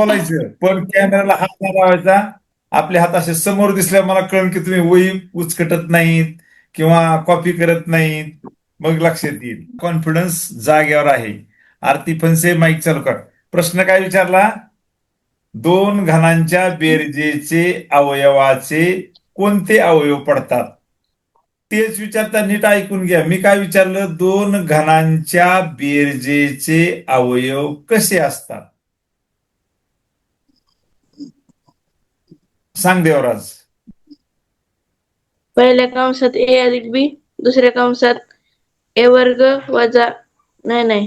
बोलायचं. पण कॅमेराला हात लावायचा. आपले हात असे समोर दिसल्या मला कळण की तुम्ही वही उचकटत नाहीत किंवा कॉपी करत नाहीत. मग लक्षात येईल. कॉन्फिडन्स जागेवर आहे. आरती फनसे माईक चालू कर. प्रश्न काय विचारला? दोन घनांच्या बेरजेचे अवयवाचे कोणते अवयव पडतात? तेच विचारता नीट ऐकून घ्या. मी काय विचारलं? दोन घनांच्या बेरजेचे अवयव कसे असतात? सांग देवराज पहिल्या कंसात ए अधिक बी दुसऱ्या कंसात ए वर्ग वजा नाही नाही.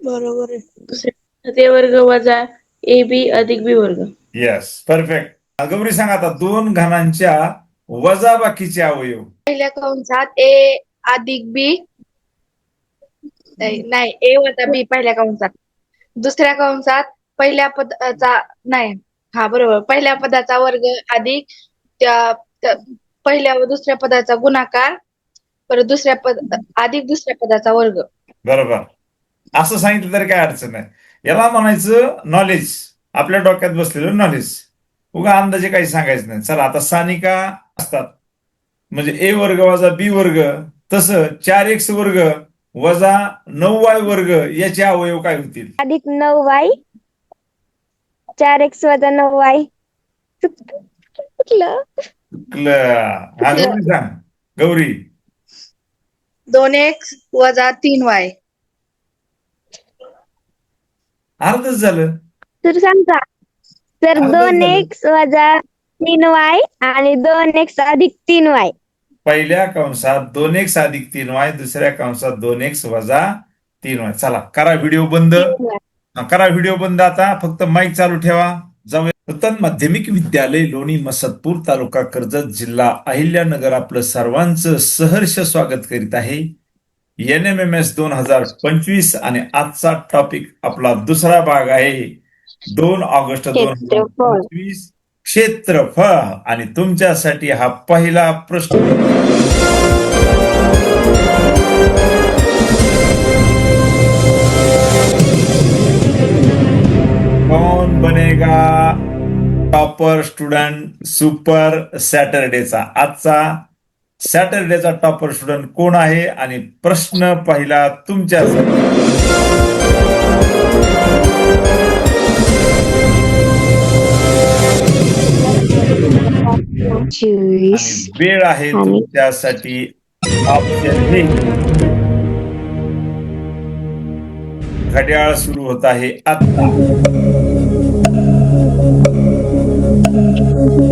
बरोबर आहे. दुसऱ्या कंसात ए वर्ग वजा ए बी अधिक बी वर्ग. येस परफेक्ट गौरी सांग आता दोन घनांच्या वजाबाकीचे अवयव. पहिल्या कंसात ए अधिक बी नाही नाही ए वजा बी पहिल्या कंसात. दुसऱ्या कंसात पहिल्या पदाचा नाही. हा बरोबर. पहिल्या पदाचा वर्ग अधिक त्या त्या- पहिल्या व दुसऱ्या पदाचा गुणाकार परत दुसऱ्या पद अधिक दुसऱ्या पदाचा वर्ग. बरोबर. असं सांगितलं तरी काय अडचण नाही. याला म्हणायचं नॉलेज आपल्या डोक्यात बसलेलं नॉलेज उगा अंदाजे काही सांगायचं नाही. चला आता सानिका असतात. म्हणजे ए वर्ग वजा बी वर्ग तसं चार एक्स वर्ग वजा नऊ वाय वर्ग याचे अवयव काय होतील? अधिक नऊ वाय चार एक्स वजा नऊ वाय कुठलं? क्ल- हा, गौरी सांग. गौरी. दोन एक्स वजा तीन वाय अर्धच झालं. तर सांगा. तर अर्धच दोन झालं. एक्स वजा तीन वाय आणि दोन एक्स अधिक तीन वाय पहिल्या कंसात दोन एक्स अधिक तीन वाय दुसऱ्या कंसात दोन एक्स वजा तीन वाय चला करा व्हिडिओ बंद. करा व्हिडिओ बंद आता. फक्त माईक चालू ठेवा. जाऊया. नूतन माध्यमिक विद्यालय लोणी मसदपूर तालुका कर्जत जिल्हा अहिल्यानगर आपलं सर्वांचं सहर्ष स्वागत करीत आहे. एन एम एम एस दोन हजार पंचवीस आणि आजचा टॉपिक आपला दुसरा भाग आहे. दोन ऑगस्ट दोन हजार पंचवीस क्षेत्रफळ आणि तुमच्यासाठी हा पहिला प्रश्न. बनेगा टॉपर स्टुडंट सुपर सॅटरडेचा. आजचा सॅटरडेचा टॉपर स्टुडंट कोण आहे? आणि प्रश्न पहिला आणि वेळ आहे तुमच्यासाठी. ऑप्शन घड्याळ सुरू होत आहे आता तुमची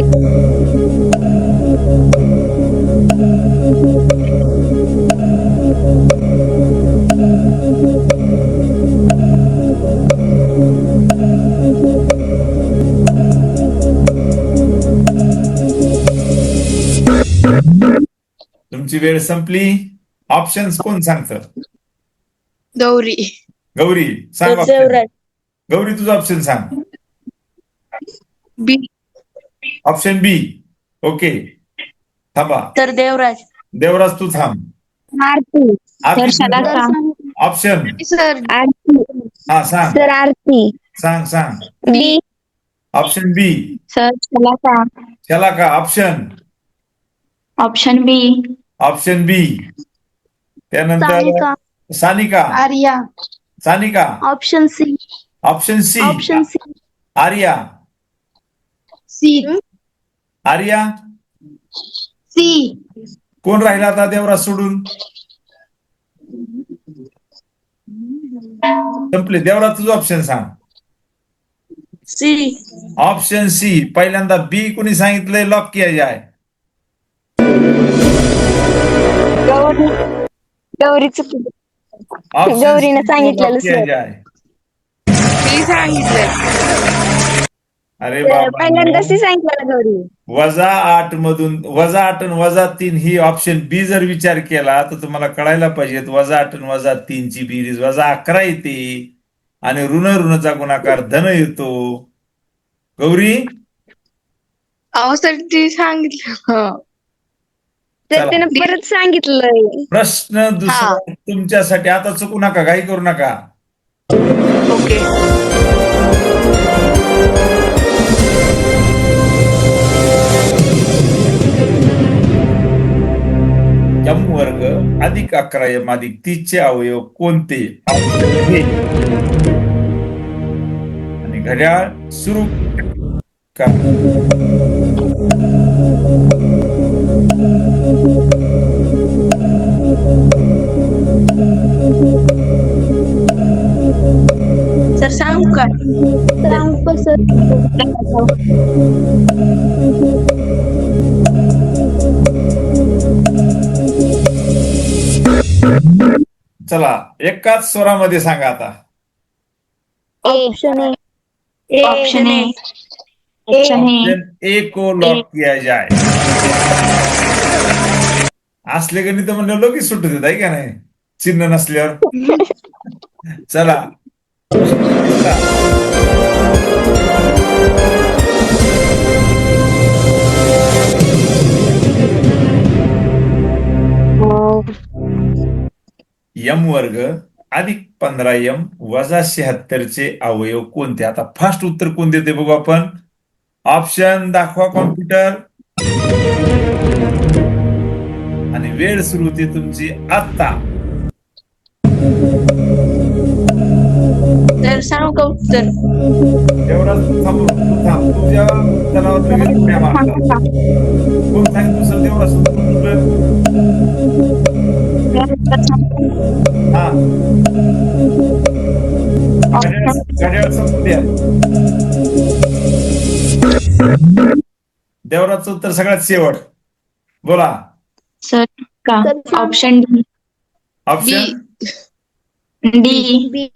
वेळ संपली. ऑप्शन्स कोण सांगतं? गौरी. गौरी सांग गौरी तुझं ऑप्शन सांग. बी. ऑप्शन बी ओके थांबा तर देवराज. देवराज तू थांब. आरती. Option sir. आरती. हा सांग. सर आरती. सांग सांग. B. Option B sir Shalaka चला का? Option option B option B त्यानंतर Sanika. Arya. Sanika. Option C option C option C Arya. C Arya? C कोण राहिला आता देवराज सोडून? संपले. देवराज तुझं ऑप्शन सांग. सी. ऑप्शन सी पहिल्यांदा बी कुणी सांगितलंय? लॉक किया जाय गौरी. गौरीच ऑप्शन गौरीनं सांगितलेलं सांगितलं अरे बाबा. पहिल्यांदा सी सांगितलं गौरी वजा आठ मधून वजा आठ आणि वजा तीन ही ऑप्शन बी जर विचार केला तर तुम्हाला कळायला पाहिजे वजा आठ आणि वजा तीनची बेरीज वजा अकरा येते. आणि ऋण ऋणचा गुणाकार धन येतो. गौरी? अहो सर ते सांगितलं. तर. त्यानं परत सांगितलंय. प्रश्न दुसरा हा. तुमच्यासाठी. आता चुकू नका काही करू नका. अधिक अकरा यम अधिक तीसचे अवयव कोणते हे. आणि घड्याळ सुरू करा सर सांगू का चला एकाच स्वरामध्ये सांगा आता. Option option A option A. को लॉक किया जाए. असले गणित म्हणलं लगेच सुटत येत आहे का नाही? चिन्ह नसल्यावर. चला. यम वर्ग अधिक पंधरा यम वजा शहात्तरचे अवयव कोणते? आता फास्ट उत्तर कोण देते बघू आपण? ऑप्शन दाखवा कॉम्प्युटर आणि वेळ सुरू होते तुमची आत्ता. सर सांगू का उत्तर? थांबू थांब. तुझ्या असेल तेवढा सुद्धा देवराचं उत्तर सगळ्यात शेवट. बोला. सर का? ऑप्शन डी ऑप्शन डी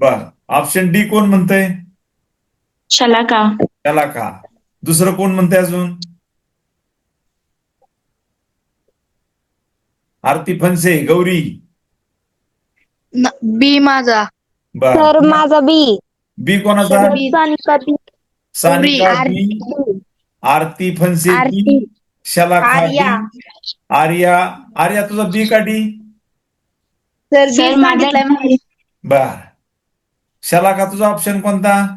बर. ऑप्शन डी कोण म्हणतंय? शलाका. त्याला का दुसरं कोण म्हणतंय अजून? आरती फनसे गौरी. बी माझा. बर. सर माझा बी. बी कोणाचा? सानिका बी. सानिका आरती. बी. आरती फनसे आरती. बी. आर्या. बी आर्या. आर्या तुझा बी का डी तर सर बी. माझा सांगितलंय बर. शलाका तुझा ऑप्शन कोणता?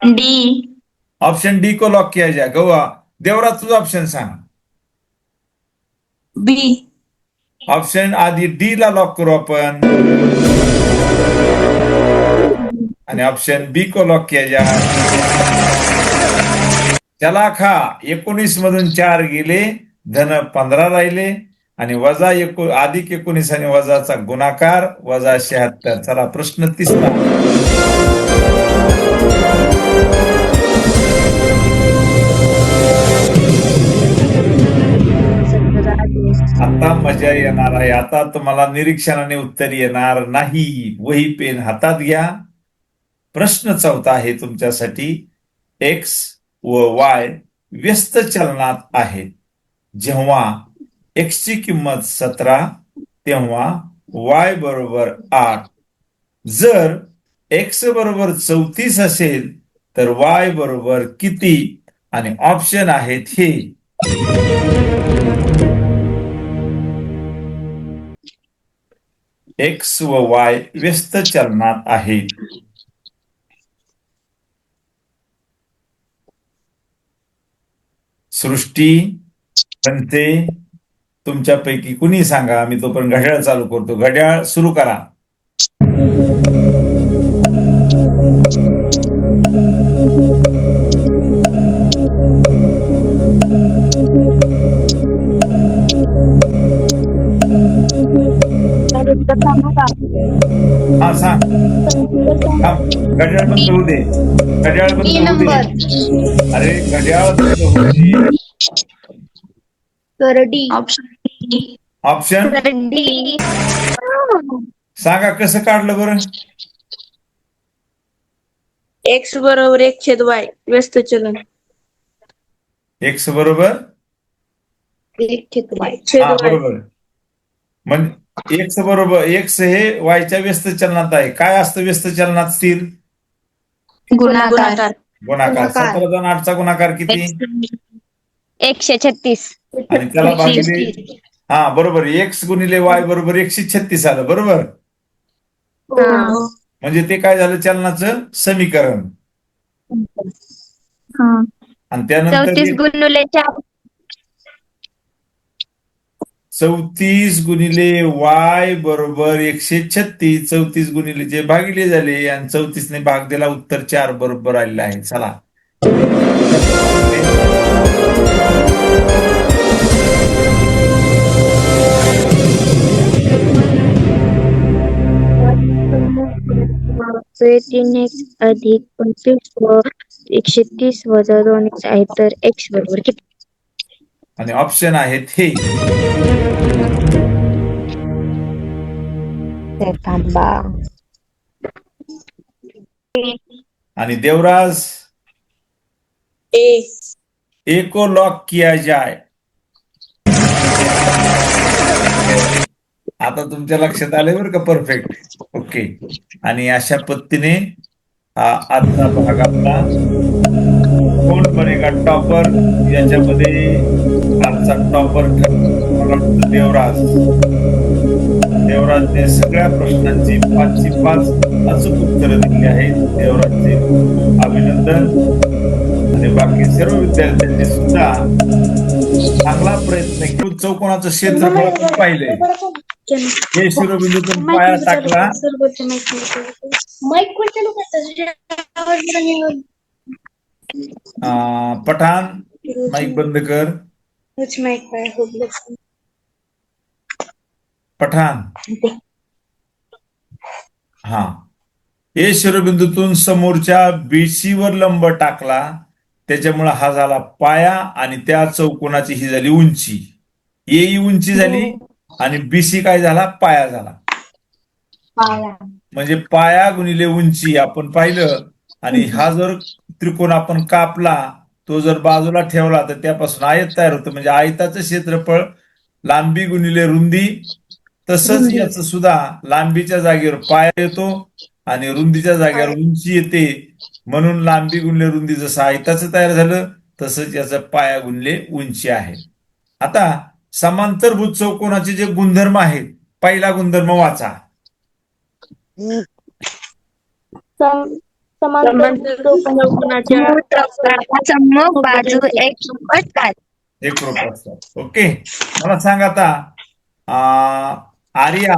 डी. ऑप्शन डी को लॉक किया जाए गौआ देवराज तुझा ऑप्शन सांग. बी. ऑप्शन आधी डी ला लॉक करू आपण आणि ऑप्शन बी को लॉक केल्या चला खा एकोणीस मधून चार गेले धन पंधरा राहिले आणि वजा एको अधिक एकोणीस आणि वजाचा गुणाकार वजा शहात्तर चला प्रश्न तिसरा आता मजा येणार आहे. आता तुम्हाला निरीक्षणाने उत्तर येणार नाही. वही पेन हातात घ्या. प्रश्न चौथा आहे तुमच्यासाठी. एक्स व वाय व्यस्त चलनात आहे जेव्हा एक्स ची किंमत सतरा तेव्हा वाय बरोबर आठ. जर एक्स बरोबर चौतीस असेल तर वाय बरोबर किती? आणि ऑप्शन आहेत हे. एक्स व वाय व्यस्त चलनात आहेत. सृष्टी म्हणते तुमच्यापैकी कुणी सांगा? मी तोपर्यंत घड्याळ चालू करतो. घड्याळ सुरू करा. हा सांग. घड्याळ बंद होऊ दे. घड्याळ बंद होऊ दे. अरे घड्याळ बंद होऊ दे. तर D option D option D सांगा कसं काढलं बरं? एक्स बरोबर एक छेद वाय व्यस्त चलन. एक्स बरोबर? एक छेद वाय बरोबर. म्हणजे एक्स बरोबर एक्स हे वायच्या व्यस्त चलनात आहे. काय असतं व्यस्त चलनात स्थिर? गुणाकार. सतरा दोन आठचा गुणाकार किती? एकशे छत्तीस. आणि त्याला भागिले हा बरोबर. एक्स गुणिले वाय बरोबर एकशे छत्तीस आलं. बरोबर? हा. म्हणजे ते काय झालं चलनाचं? समीकरण. हा. आणि त्यानंतर चौतीस गुणिले वाय बरोबर एकशे छत्तीस. चौतीस गुणिले जे भागिले झाले आणि चौतीसने भाग दिला उत्तर चार बरोबर आलेलं आहे. चला. तीन एक्स अधिक पंचवीस व एकशे तीस वजा दोन एक्स आहे तर एक्स बरोबर किती? आणि ऑप्शन आहेत हे आणि देवराज? ए. ए को लॉक किया जाए आता तुमच्या लक्षात आले बरं का? परफेक्ट ओके आणि अशा पद्धतीने हा आजचा भाग आपला कोण बनेगा टॉपर याच्यामध्ये आजचा टॉपर मला वाटतं देवराज. देवराजने सगळ्या प्रश्नांची पाचची पाच अचूक उत्तरं दिली आहेत. देवराजचे अभिनंदन. आणि बाकी सर्व विद्यार्थ्यांनी सुद्धा चांगला प्रयत्न केला चौकोनाचं क्षेत्रफळ आपण पाहिलंय हे शिरोबिंदूतून पाया टाकला. अं, पठाण माईक बंद कर पठाण हा ए शिरोबिंदूतून समोरच्या BC वर लंब टाकला. त्याच्यामुळे हा झाला पाया आणि त्या चौकोनाची ही झाली उंची. ए ही उंची झाली आणि बीसी काय झाला? पाया झाला. म्हणजे पाया गुणिले उंची. आपण पाहिलं आणि हा जर त्रिकोण आपण कापला तो जर बाजूला ठेवला तर त्यापासून आयत तयार होतं. म्हणजे आयताचं क्षेत्रफळ लांबी गुणिले रुंदी तसंच याचं सुद्धा लांबीच्या जागेवर पाया येतो आणि रुंदीच्या जागेवर उंची येते. म्हणून लांबी गुणले रुंदी जसं आयताचं तयार झालं तसंच याचं पाया गुणले उंची आहे. आता समांतरभूत चौकोनाचे जे गुणधर्म आहेत पहिला गुणधर्म वाचा. बाजू एक रूप असतात ओके. मला सांग आता आ, आर्या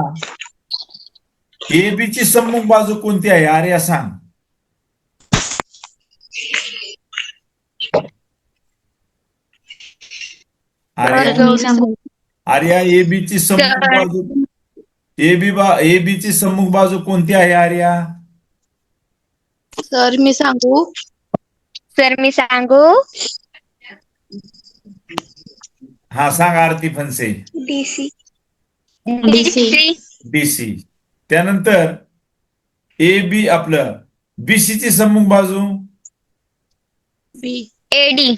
ए बी ची सम्मुख बाजू कोणती आहे? आर्या सांग. आर्या आर्या ए बी ची सम्मुख बाजू ए बी बा ए बी ची सम्मुख बाजू कोणती आहे आर्या? सर मी सांगू? सर मी सांगू? हा सांग आरती फनसे डीसी बीसी त्यानंतर ए बी आपलं. बीसी ची सम्मुख बाजू? बी. एडी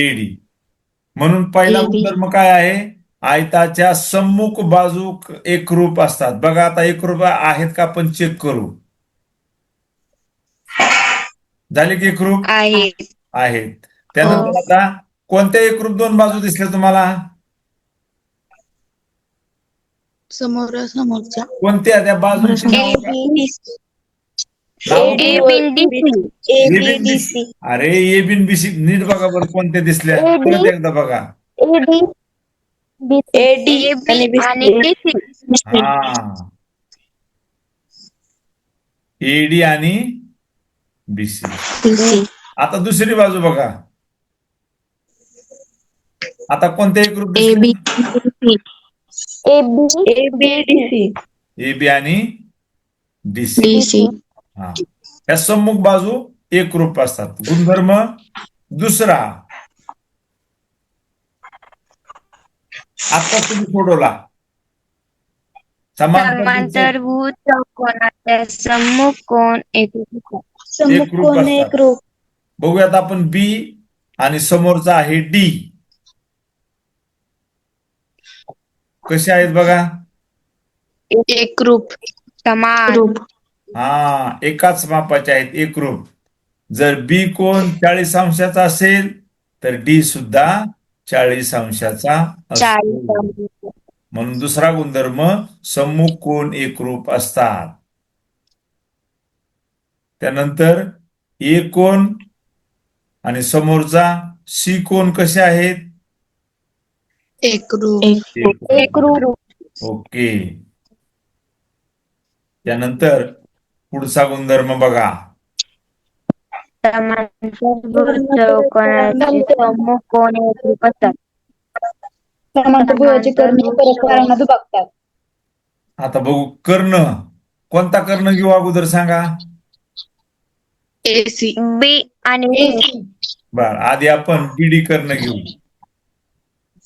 एडी म्हणून पहिला. गुणधर्म काय आहे? आयताच्या सम्मुख बाजू एकरूप असतात. बघा आता एकरूप आहेत का? आपण चेक करू. झाले की एकरूप आहे. आहेत त्यानंतर आता कोणत्या एकरूप दोन बाजू दिसल्या तुम्हाला? समोर समोरच्या. कोणत्या? त्या बीसी. अरे ए बिन बीसी नीट बघा बरं कोणत्या दिसल्या. परत एकदा बघा. आणि. आणि हा. एडी आणि बीसी आता दुसरी बाजू बघा. आता कोणत्या एक group A B A B A B D C A B आणि डीसी हा. या सम्मुख बाजू एक रूप असतात. गुणधर्म दुसरा. आता तुम्ही सोडवला. समांतर समांतरभूत चौकोनाचा सम्मुख कोण? एक एक रूप असतात. बघूयात आपण बी आणि समोरचा आहे डी कसे आहेत बघा? एक समान. हा एकाच मापाचे आहेत एक रूप जर बी कोण चाळीस अंशाचा असेल तर डी सुद्धा चाळीस अंशाचा म्हणून दुसरा गुणधर्म सम्मुख कोण एकरूप असतात. त्यानंतर ए कोण आणि समोरचा सी कोण कसे आहेत? ओके. त्यानंतर पुढचा गुणधर्म बघा. आता बघू. कर्ण. कोणता कर्ण घेऊ अगोदर सांगा? एसी. बी आणि सी. बर आधी आपण बीडी कर्ण घेऊ.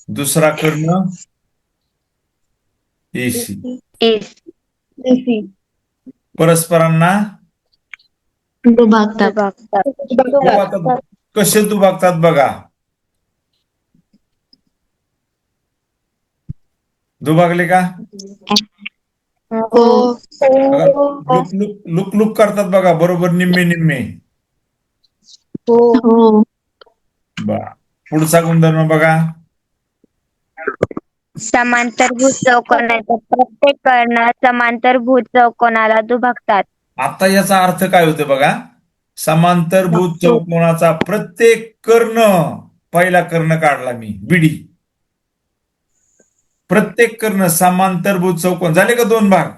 दुसरा कर्ण एसी एस एसी परस्परांना? दुभागतात. आता कसे दुभागतात बघा. दुभागले का? लुक लुक लुक लुक करतात बघा बरोबर निम्मे निम्मे. हो बर पुढचा गुणधर्म बघा. समांतरभुज चौकोनाचा प्रत्येक कर्ण समांतरभुज चौकोनाला दुभागतात. आता याचा अर्थ काय होतो बघा? समांतरभूत चौकोनाचा प्रत्येक कर्ण पहिला कर्ण काढला मी बिडी प्रत्येक कर्ण समांतरभूत चौकोन. झाले का दोन भाग?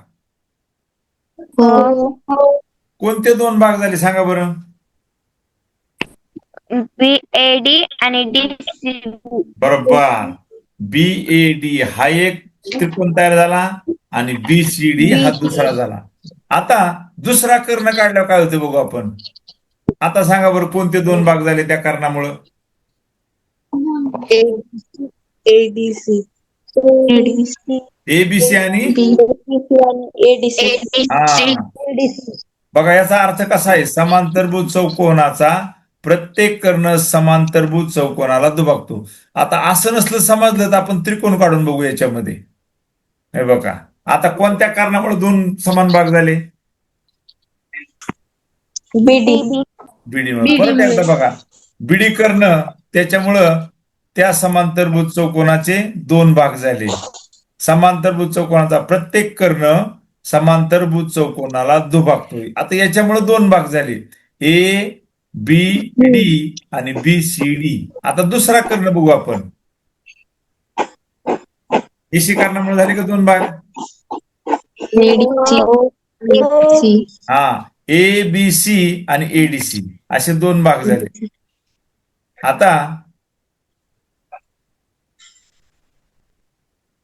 हो. कोणते दोन भाग झाले सांगा बरं? बी ए डी आणि डी बरोबर. बी ए डी हा एक त्रिकोण तयार झाला आणि बी सी डी हा दुसरा झाला. आता दुसरा कर्ण काढल्यावर काय होते बघू आपण? आता सांगा बरं कोणते दोन भाग झाले त्या कारणामुळं? एडीसी एबीसी आणि? एडीसी हा. बघा याचा अर्थ कसा आहे? समांतरभूत चौकोनाचा प्रत्येक कर्ण समांतरभूत चौकोनाला दुभागतो. आता असं नसलं समजलं तर आपण त्रिकोण काढून बघू याच्यामध्ये. हे बघा. आता कोणत्या कारणामुळे दोन समान भाग झाले? बीडी. बिडी परत एकदा बघा. बिडी कर्ण त्याच्यामुळं त्या समांतरभूत चौकोनाचे दोन भाग झाले. समांतरभूत चौकोनाचा प्रत्येक कर्ण समांतरभूत चौकोनाला दुभागतोय. आता याच्यामुळे दोन भाग झाले. ए बी डी आणि बी सी डी आता दुसरा कर्ण बघू आपण. एसी कारणामुळे झाले का दोन भाग? हा ए बी सी आणि एडीसी असे दोन भाग झाले. आता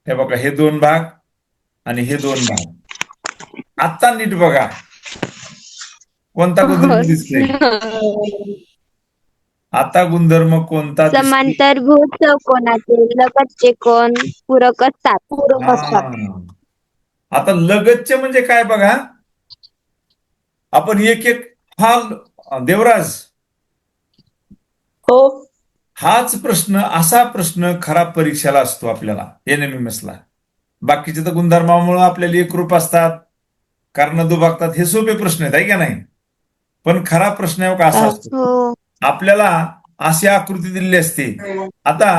हे बघा हे दोन भाग आणि हे दोन भाग. आता नीट बघा. कोणता गुणधर्म दिसतोय? आता गुणधर्म कोणता दिसतोय? समांतरभुज चौकोनाचे लगतचे कोण? पूरक असतात. पूरक हा. आता लगतचे म्हणजे काय बघा? आपण एक एक हा देवराज. हो. हाच प्रश्न असा प्रश्न खराब परीक्षेला असतो आपल्याला एनएमएमएस ला बाकीचे तर गुणधर्मामुळे आपल्याला एकरूप असतात. कारण दुभागतात हे सोपे प्रश्न आहेत आहे का नाही? पण खरा प्रश्न आहे का असा असतो. हो आपल्याला अशी आकृती दिलेली असते. आता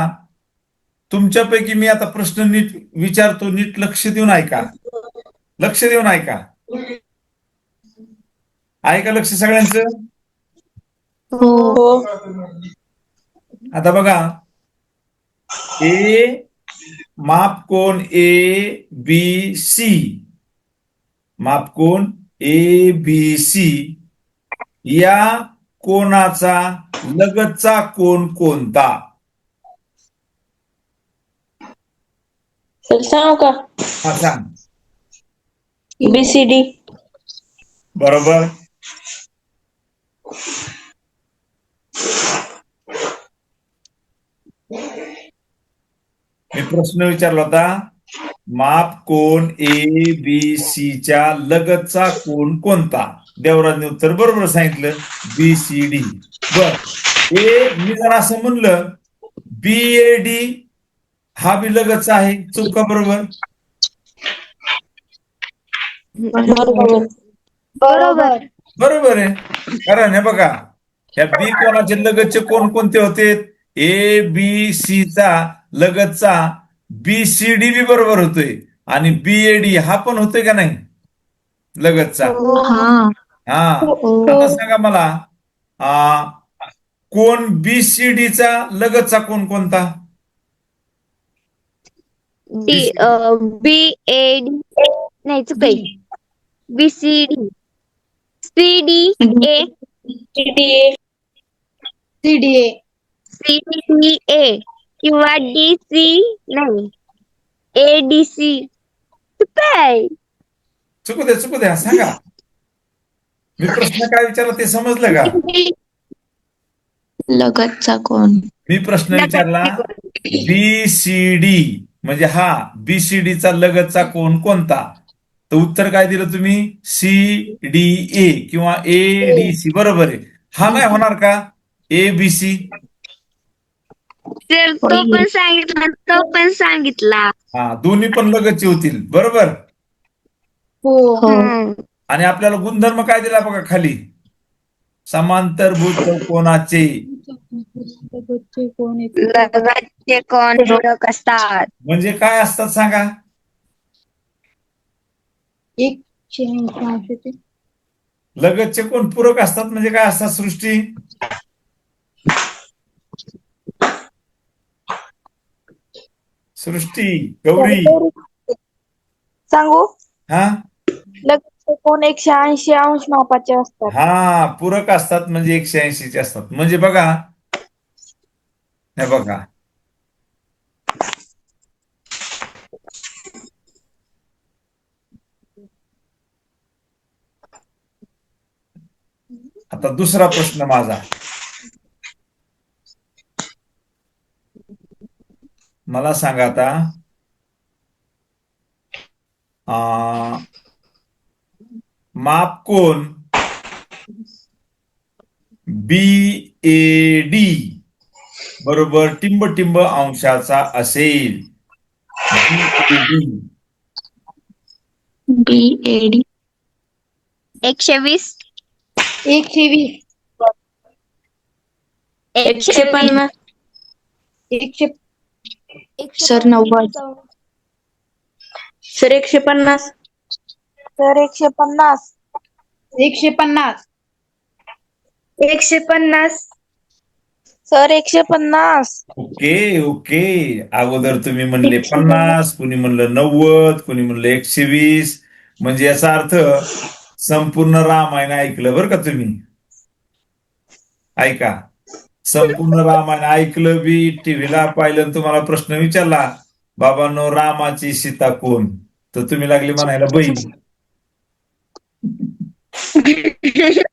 तुमच्यापैकी मी आता प्रश्न नीट विचारतो नीट लक्ष देऊन ऐका. लक्ष देऊन ऐका. आहे का लक्ष सगळ्यांचं? हो. आता बघा. ए माप कोण ए बी सी. माप कोण ए बी सी. या कोणाचा लगतचा कोण कोणता? सांगू का? हा सांग. बीसीडी बरोबर. मी प्रश्न विचारला होता माप कोण ए बी सी च्या लगतचा कोण कोणता? देवराजने उत्तर बरोबर सांगितलं बी सी डी बर. ए मी जर असं म्हणलं बी ए डी हा बी लगतचा आहे चुका बरोबर? बरोबर. बरोबर. आहे. कारण हे बघा ह्या बी कोणाचे लगतचे कोण कोणते होते? ए बी सी चा लगतचा बी सी डी बी बरोबर होतोय. आणि बी ए डी हा पण होतोय का नाही? लगतचा. हा हा. आता सांगा मला आ, कोण बीसीडीचा लगतचा कोण कोणता? डी बी ए डी नाही चुकाय B C D C D A CDA C D A किंवा डी सी नाही. ए डी सी चुकाय चुकू द्या चुकू द्या सांगा. मी प्रश्न काय विचारला ते समजलं का? लगतचा कोण? मी प्रश्न विचारला बीसीडी म्हणजे हा बीसीडी चा लगतचा कोण कोणता? तर उत्तर काय दिलं तुम्ही? सी डी ए किंवा ए डी सी बरोबर आहे. हा नाही होणार का? ए बी सी सर तो पण सांगितला तो पण सांगितला. हा दोन्ही पण लगतचे होतील बरोबर? हो. हम्म. आणि आपल्याला गुणधर्म काय दिला बघा खाली? समांतरभूत चौकोनाचे लगतचे कोण पूरक असतात. म्हणजे काय असतात सांगा. लगतचे कोण पूरक असतात म्हणजे काय असतात सृष्टी? सृष्टी गौरी. सांगू? हा? कोण एकशे ऐंशी अंश मापाचे असतात. हा पूरक असतात म्हणजे एकशे ऐंशीचे असतात. म्हणजे बघा. हे बघा. आता दुसरा प्रश्न माझा. मला सांगा आता. माप कोण? बी ए डी बरोबर टिंब टिंब अंशाचा असेल. BAD. बी ए डी एकशे वीस एकशे वीस एकशे पन्नास एकशे सर नव्वद. सर एकशे पन्नास. तर एकशे पन्नास. एकशे पन्नास. एकशे पन्नास. सर एकशे पन्नास. Okay okay. अगोदर तुम्ही म्हणले पन्नास कुणी म्हणलं नव्वद कुणी म्हणलं एकशे वीस. म्हणजे याचा अर्थ संपूर्ण रामायण ऐकलं बरं का तुम्ही? ऐका. संपूर्ण रामायण ऐकलं बी टीव्हीला पाहिलं तुम्हाला प्रश्न विचारला बाबांनो रामाची सीता कोण? तर तुम्ही लागली म्हणायला बहीण.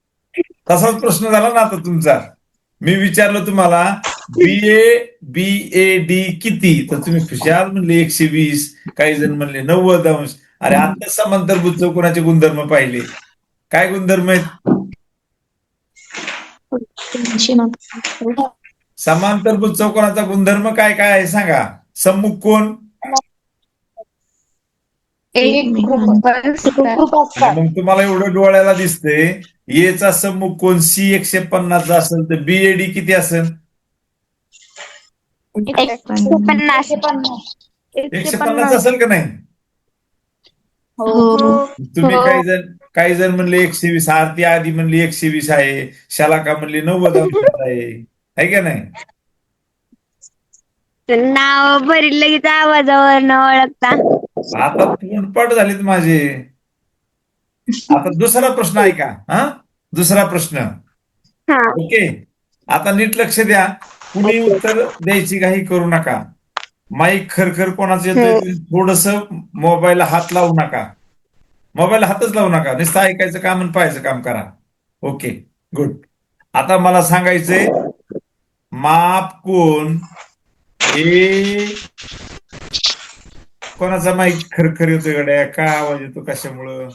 तसाच प्रश्न झाला ना आता तुमचा. मी विचारलं तुम्हाला बी ए बी ए डी किती? तर तुम्ही खुशाल म्हणले एकशे वीस. काही जण म्हणले नव्वद अंश. अरे आता समांतरभूत चौकोनाचे गुणधर्म पाहिले. काय गुणधर्म आहेत? समांतरभूत चौकोनाचा गुणधर्म काय काय आहे सांगा? सम्मुख कोण? एक ग्रुप ग्रुप असतात मग तुम्हाला एवढं डोळ्याला दिसतंय एचा सम्मुख कोण? सी एकशे पन्नासचा असेल तर बी ए डी किती असेल? एकशे पन्नास. एकशे पन्नास एकशे पन्नास असेल का नाही? हो. तुम्ही काही जण काही जण म्हणले एकशे वीस आरती आधी म्हणली एकशे वीस आहे शालाका म्हणली नव्वद अंशात आहे. आहे का नाही? नाव भरील लगेच आवाजावर न ओळखता. आता तोंडपाठ झालेत माझे. आता दुसरा प्रश्न ऐका हा? दुसरा प्रश्न. हा. ओके? आता नीट लक्ष द्या. कुणी उत्तर द्यायची काही करू नका. माईक खरखर कोणाचं येतोय थोडस मोबाईलला हात लावू नका. मोबाईल हातच लावू नका. नुसतं ऐकायचं काम आणि पाहायचं काम करा. ओके गुड आता मला सांगायचंय माप कोण? ए. कोणाचा माहीत खरखर येतोय गड्या? का आवाज येतो कशामुळं?